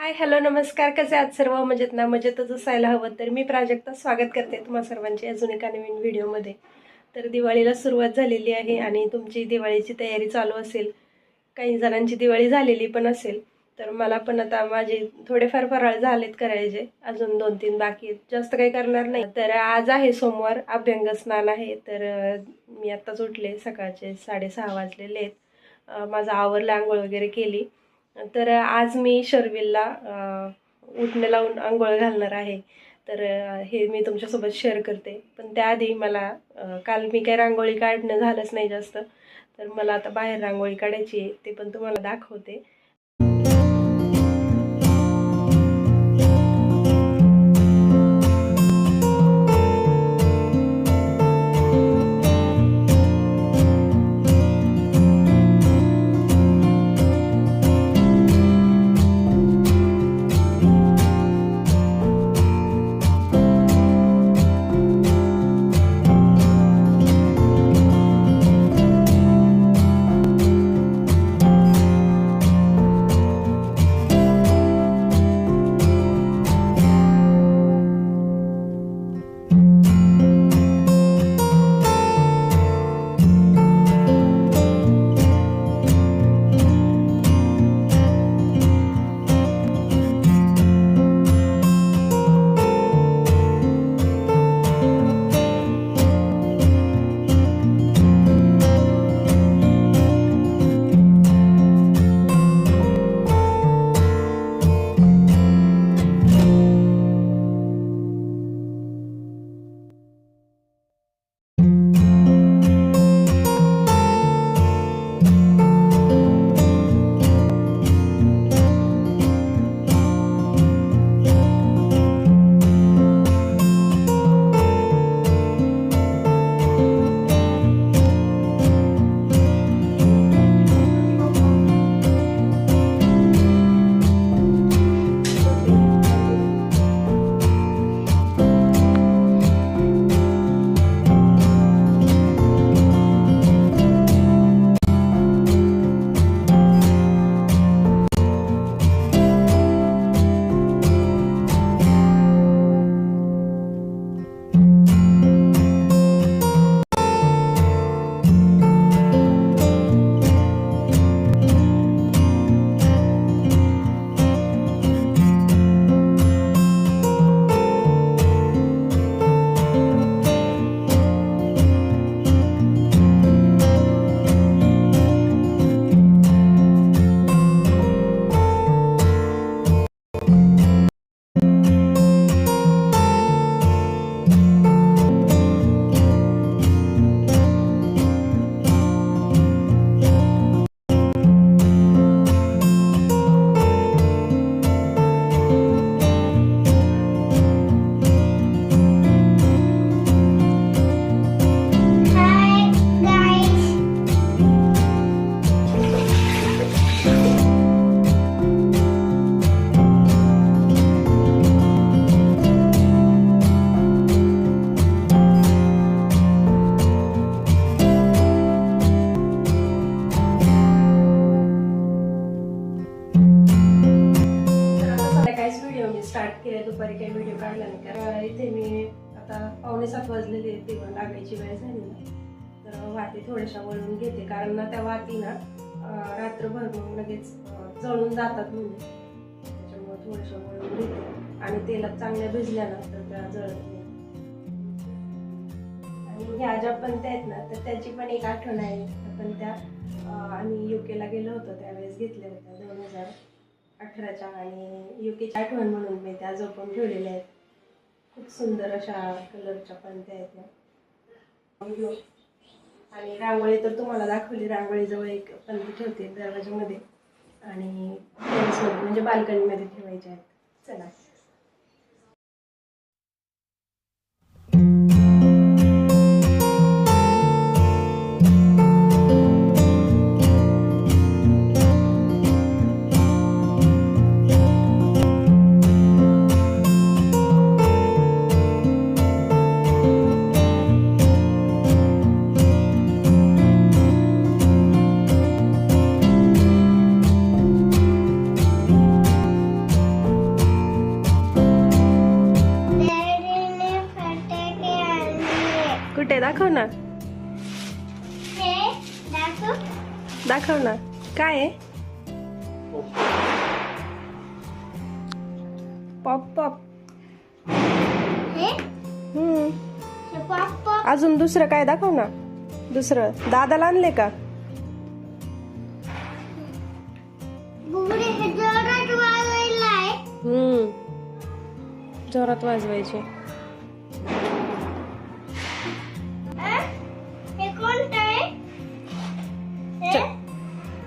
Hi hello नमस्कार. कसे आहात सर्व? मजेत ना? मजेतच असायला हवं. तर मी प्राजक्ता स्वागत करते तुम्हा सर्वांचे अजून एका नवीन व्हिडिओमध्ये. तर दिवाळीला सुरुवात झालेली आहे आणि तुमची दिवाळीची तयारी चालू असेल. काही जणांची दिवाळी झालेली पण असेल. तर मला पण आता माझे थोडेफार फराळ झालेत करायचे. अजून दोन तीन बाकी आहेत. जास्त काही करणार नाही. तर आज आहे सोमवार. अभ्यंग स्नान आहे. तर मी आत्ताच उठले. सकाळचे साडेसहा वाजलेले आहेत. माझा माझं आवरलं आंघोळ वगैरे केली. तर आज मी शर्विलला अ, उठणे लावून आंघोळ घालणार आहे. तर हे मी तुमच्यासोबत शेअर करते. पण त्याआधी मला काल मी काही रांगोळी काढणं झालंच नाही जास्त. तर मला आता बाहेर रांगोळी काढायची आहे ते पण तुम्हाला दाखवते. आता पावणे वाजलेले आहेत तेव्हा लागायची वेळ झाली ना. तर वाती थोड्याशा वळून घेते कारण ना त्या वाती ना रात्रभर मग लगेच जळून जातात म्हणजे त्याच्यामुळे थोड्याशा वळून घेते. आणि तेलात चांगल्या भिजल्यानंतर तर त्या जळत आणि ह्या ज्या पणत्या आहेत ना तर त्याची पण एक आठवण आहे. आपण त्या आम्ही युकेला गेलो होतो त्यावेळेस घेतल्या होत्या दोन हजार अठराच्या. आणि युकेची आठवण म्हणून मी त्या जपून ठेवलेल्या आहेत. खूप सुंदर अशा कलरच्या पणत्या आहेत ना आणि रांगोळी तर तुम्हाला दाखवली रांगोळीजवळ एक पणती ठेवते दरवाजामध्ये. आणि म्हणजे बाल्कनीमध्ये ठेवायच्या आहेत. चला. दाखव ना काय आहे? Pop pop hmm. Pop pop अजून दुसरं काय दाखव ना दुसरं. दादाला आणले का? जोरात वाजवायचे.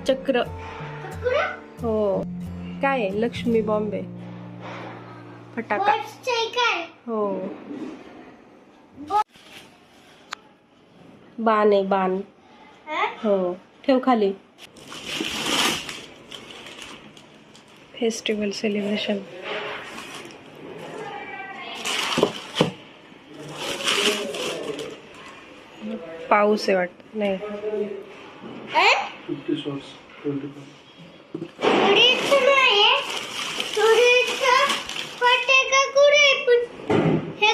चक्र? हो। काय लक्ष्मी बॉम्बे. फटाका. हो। बाण आहे, बाण. हो. ठेव खाली. Festival celebration. पाऊस आहे वाटत. नाही. अं? फिफ्टी शॉर्ट्स ट्वेंटी फाय कुडीचं नाहीये. कुडीचं फटाका कुठे आहे? पण हे?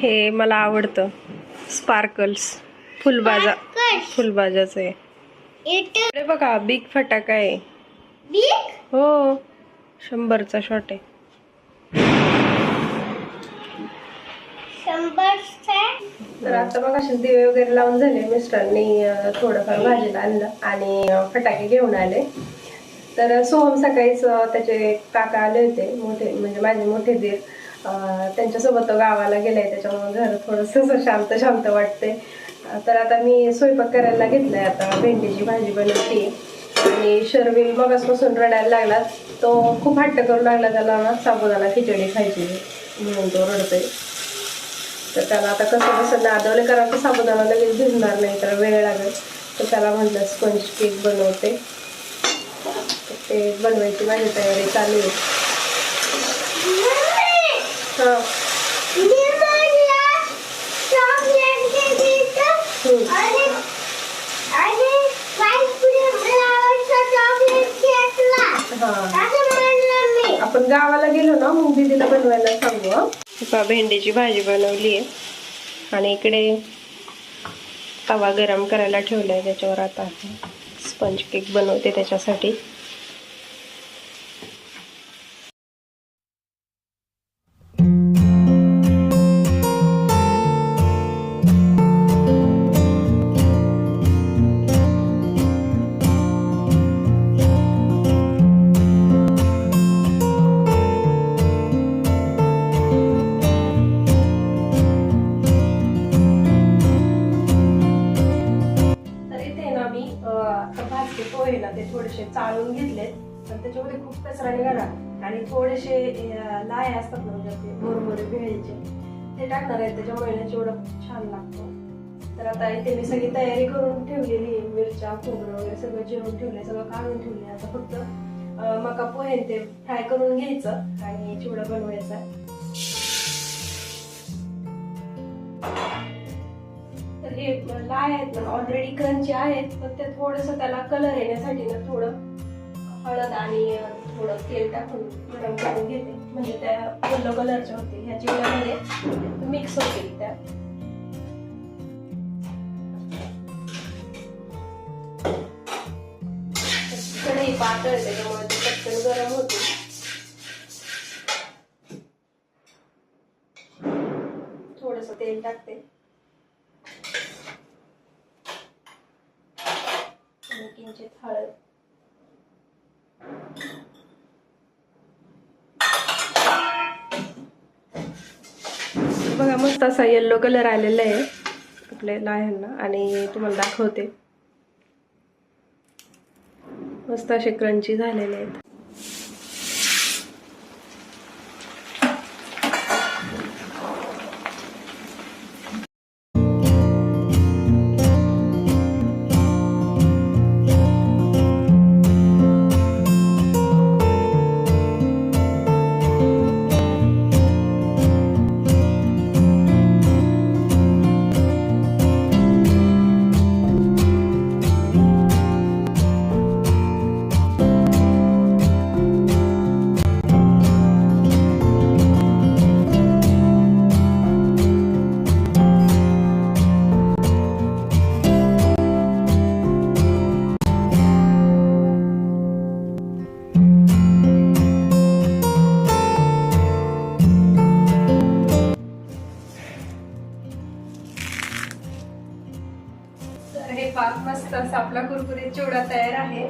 हे मला आवडतं स्पार्कल्स फुलबाजा. फुलबाजाचं आहे अरे बघा बिग फटाका आहे बिग हो शंभरचा शॉट आहे तर आता मग असे दिवे वगैरे लावून झाले मिस्टरांनी अं, थोडंफार भाजीला आणलं आणि अं, फटाके घेऊन आले. तर सोहम सकाळीच अं, त्याचे काका आले होते मोठे म्हणजे माझे मोठे दीर. अं, त्यांच्यासोबत तो गावाला गेलाय त्याच्यामुळे घर थोडंसं शांत शांत वाटते अं, तर आता मी स्वयंपाक करायला घेतलाय आता भेंडीची भाजी बनवते. आणि शर्विल मगासपासून रडायला लागला. तो खूप हट्ट करू लागला त्याला ना साबुदाणा खिचडी खायची म्हणून तो रडतोय. तर त्याला आता कसं कसं नादवलं कारण की साबुदाणा लगेच भिजणार नाही तर वेळ लागेल. तर त्याला म्हटलं स्पंज केक बनवते. ते बनवायची माझी तयारी चालू आहे. आपण गावाला गेलो ना मग दीदीला बनवायला सांगू हं. भेंडीची भाजी बनवली आहे आणि इकडे तवा गरम करायला ठेवला आहे त्याच्यावर आता स्पंज केक बनवते त्याच्यासाठी त्याच्यामध्ये खूप कचरा निघाला आणि थोडेसे लाय असतात ना म्हणजे मोरमोरे मुरमुरे भेळीचे ते टाकणार आहेत. त्याच्यामुळे ना चिवडा खूप छान लागतो. तर आता इथे मी सगळी तयारी करून ठेवलेली आहे. मिरच्या खोबरं वगैरे सगळं जेवण ठेवलंय सगळं काढून ठेवले आता फक्त मका पोहे ते फ्राय करून घ्यायचं आणि चिवडा बनवायचा तर हे लाय आहेत ना ऑलरेडी क्रंची आहेत. पण ते थोडंसं त्याला कलर येण्यासाठी ना थोडं हळद आणि थोडं तेल टाकून गरम करून घेते. म्हणजे त्या येलो कलरच्या होते. ह्या जेवणामध्ये मिक्स होतील त्या. कढई पातळ त्याच्यामुळे ते पटकन गरम होते. थोडस तेल टाकते. आणि किंचित हळद बघा मस्त असा येल्लो कलर आलेला आहे. आपल्या लाह्यांना आणि तुम्हाला दाखवते. मस्त असे क्रंची झालेले आहेत. चिवडा तयार आहे.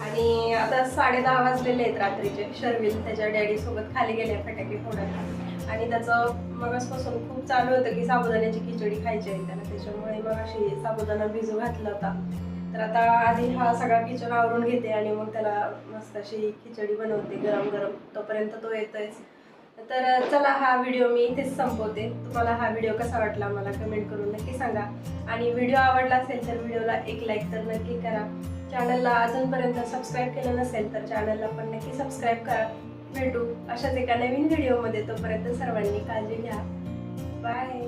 आणि आता साडे दहा वाजलेले आहेत रात्रीचे. शर्मिल त्याच्या डॅडी सोबत खाली गेले फटाके फोडायला आणि त्याचं मगासपासून खूप चालू होतं की साबुदाण्याची खिचडी खायची आहे त्याला. त्याच्यामुळे मग अशी साबुदाणा भिजू घातला होता. तर आता आधी हा सगळा किचन आवरून घेते आणि मग त्याला मस्त अशी खिचडी बनवते गरम गरम तोपर्यंत तो येतोयच. तर चला हा व्हिडिओ मी इथेच संपवते. तुम्हाला हा व्हिडिओ कसा वाटला मला कमेंट करून नक्की सांगा. आणि व्हिडिओ आवडला असेल तर व्हिडिओला एक लाईक तर नक्की करा. चॅनलला अजूनपर्यंत सबस्क्राईब केलं नसेल तर चॅनलला पण नक्की सबस्क्राईब करा. भेटू अशाच एका नवीन व्हिडिओमध्ये तोपर्यंत सर्वांनी काळजी घ्या. बाय